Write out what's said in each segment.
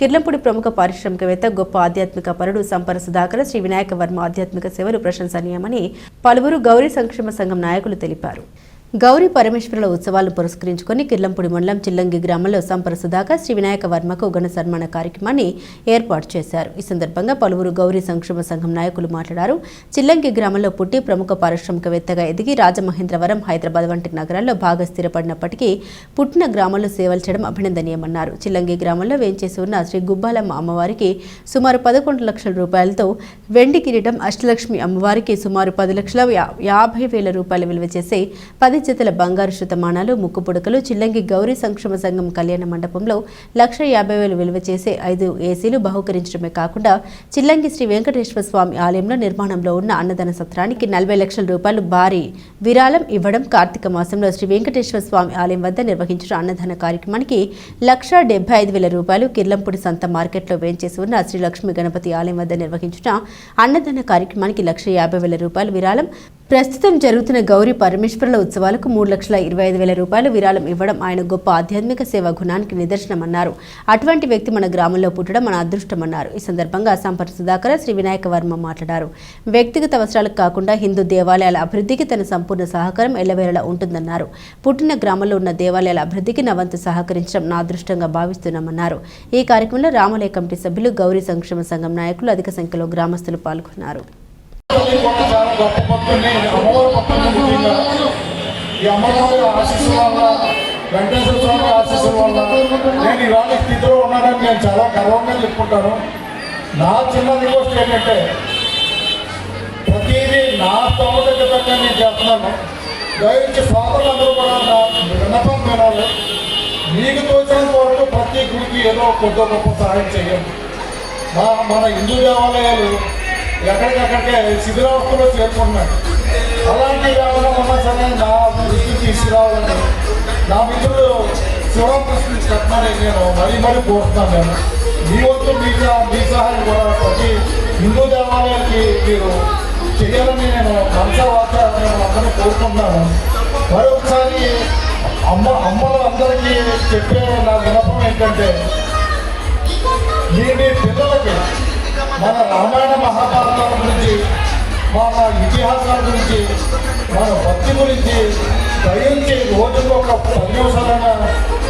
కిర్లంపూడి ప్రముఖ పారిశ్రామికవేత్త గొప్ప ఆధ్యాత్మిక పరుడు సంపర సుధాకర్ శ్రీ వినాయక వర్మ ఆధ్యాత్మిక సేవలు ప్రశంసనీయమని పలువురు గౌరీ సంక్షేమ సంఘం నాయకులు తెలిపారు. గౌరీ పరమేశ్వరుల ఉత్సవాలను పురస్కరించుకొని కిర్లంపూడి మండలం చిల్లంగి గ్రామంలో సంపర సుధాకర్ శ్రీ వినాయక వర్మకు ఘన సన్మాన కార్యక్రమాన్ని ఏర్పాటు చేశారు. ఈ సందర్భంగా పలువురు గౌరీ సంక్షేమ సంఘం నాయకులు మాట్లాడారు. చిల్లంగి గ్రామంలో పుట్టి ప్రముఖ పారిశ్రామికవేత్తగా ఎదిగి రాజమహేంద్రవరం హైదరాబాద్ వంటి నగరాల్లో బాగా స్థిరపడినప్పటికీ పుట్టిన గ్రామంలో సేవలు చేయడం అభినందనీయమన్నారు. చిల్లంగి గ్రామంలో వేంచేసి ఉన్న శ్రీ గుబ్బాలమ్మ అమ్మవారికి సుమారు పదకొండు లక్షల రూపాయలతో వెండి కిరీటం అష్టలక్ష్మి అమ్మవారికి సుమారు పది లక్షల యాభై వేల రూపాయలు విలువ చేసే పది జతల బంగారు శతమానాలు ముక్కు పుడకలు చిల్లంగి గౌరీ సంక్షేమ సంఘం కళ్యాణ మండపంలో లక్ష యాభై వేలు విలువ చేసే ఐదు ఏసీలు బహుకరించడమే కాకుండా చిల్లంగి శ్రీ వెంకటేశ్వర స్వామి ఆలయంలో నిర్మాణంలో ఉన్న అన్నదాన సత్రానికి నలభై లక్షల రూపాయలు భారీ విరాళం ఇవ్వడం కార్తీక మాసంలో శ్రీ వెంకటేశ్వర స్వామి ఆలయం వద్ద నిర్వహించిన అన్నదాన కార్యక్రమానికి లక్ష డెబ్బై ఐదు వేల రూపాయలు కిర్లంపూడి సంత మార్కెట్లో వేంచేసి ఉన్న శ్రీ లక్ష్మీ గణపతి ఆలయం వద్ద నిర్వహించిన అన్నదాన కార్యక్రమానికి లక్ష యాభై వేల రూపాయలు విరాళం ప్రస్తుతం జరుగుతున్న గౌరీ పరమేశ్వరుల ఉత్సవాలకు మూడు లక్షల ఇరవై ఐదు వేల రూపాయలు విరాళం ఇవ్వడం ఆయన గొప్ప ఆధ్యాత్మిక సేవా గుణానికి నిదర్శనమన్నారు. అటువంటి వ్యక్తి మన గ్రామంలో పుట్టడం మన అదృష్టమన్నారు. ఈ సందర్భంగా సంపర్ సుధాకర్ శ్రీ వినాయక వర్మ మాట్లాడారు. వ్యక్తిగత అవసరాలకు కాకుండా హిందూ దేవాలయాల అభివృద్ధికి తన సంపూర్ణ సహకారం ఎల్లవేళలా ఉంటుందన్నారు. పుట్టిన గ్రామంలో ఉన్న దేవాలయాల అభివృద్ధికి నా వంతు సహకరించడం నా అదృష్టంగా భావిస్తున్నామన్నారు. ఈ కార్యక్రమంలో రామలయ కమిటీ సభ్యులు గౌరీ సంక్షేమ సంఘం నాయకులు అధిక సంఖ్యలో గ్రామస్తులు పాల్గొన్నారు. తల్లి చాలా గొప్ప భక్తుల్ని అమ్మవారి భక్తుల్ని ముఖ్యంగా ఈ అమ్మవారి ఆశీస్సుల వల్ల వెంకటేశ్వర స్వామి ఆశీస్సుల వల్ల నేను ఇలాంటి స్థితిలో ఉన్నానని నేను చాలా గర్వంగా చెప్పుకుంటాను. నా చిన్న రిక్వెస్ట్ ఏంటంటే ప్రతిదీ నా స్తోమతకి తగ్గ నేను చేస్తున్నాను. దయచేసి సోదరులందరూ కూడా నా విన్నపం వినాలి. మీకు తోచినంత వరకు ప్రతి గుడికి ఏదో కొద్ది గొప్ప సహాయం చేయండి. మా మన హిందూ దేవాలయాలు ఎక్కడికక్కడికే శిథిలావస్థలో చేరుకుంటున్నాడు అలాంటి ఏమైనా ఉన్నా సరే నా దృష్టి తీసుకురావాలని నా మిత్రుడు శివరామకృష్ణ కట్నాన్ని నేను. మరీ మరీ కోరుతున్నాను నేను. మీ వంతు మీ మీ సహాయం కూడా ప్రతి హిందూ దేవాలయానికి మీరు చేయాలని నేను మనసా వార్త నేను అందరినీ కోరుకుంటున్నాను. మరొకసారి అమ్మ అమ్మలు అందరికీ చెప్పే నా వినపం ఏంటంటే మీ మీ పిల్లలకి మన రామాయణ మహాభారతాల గురించి మన ఇతిహాసాల గురించి మన భక్తి గురించి దయించి రోజుకు ఒక పది నిమిషాలైనా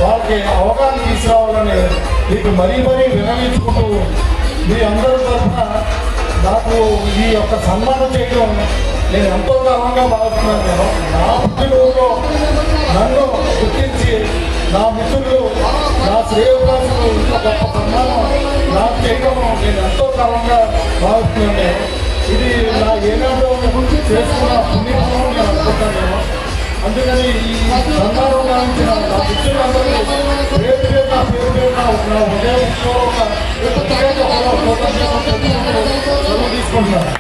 వాళ్ళకి అవగాహన తీసుకురావాలని మీకు మరీ మరీ వినవించుకుంటూ మీ అందరి తరఫున నాకు ఈ యొక్క సన్మానం చేయడం నేను ఎంతో గర్వంగా భావిస్తున్నాను. నేను నా పుట్టినరోజులో నేను భావిస్తున్నాను ఇది నా ఏనాడో చేసుకున్న పుణ్యఫలం నేను అనుకుంటాను అందుకని ఈ సన్మానం గురించి నా మిత్రులందరికీ పేరు పేరు నా పేరు పేరు నా ఉదయం ప్రత్యేక తీసుకుంటున్నాను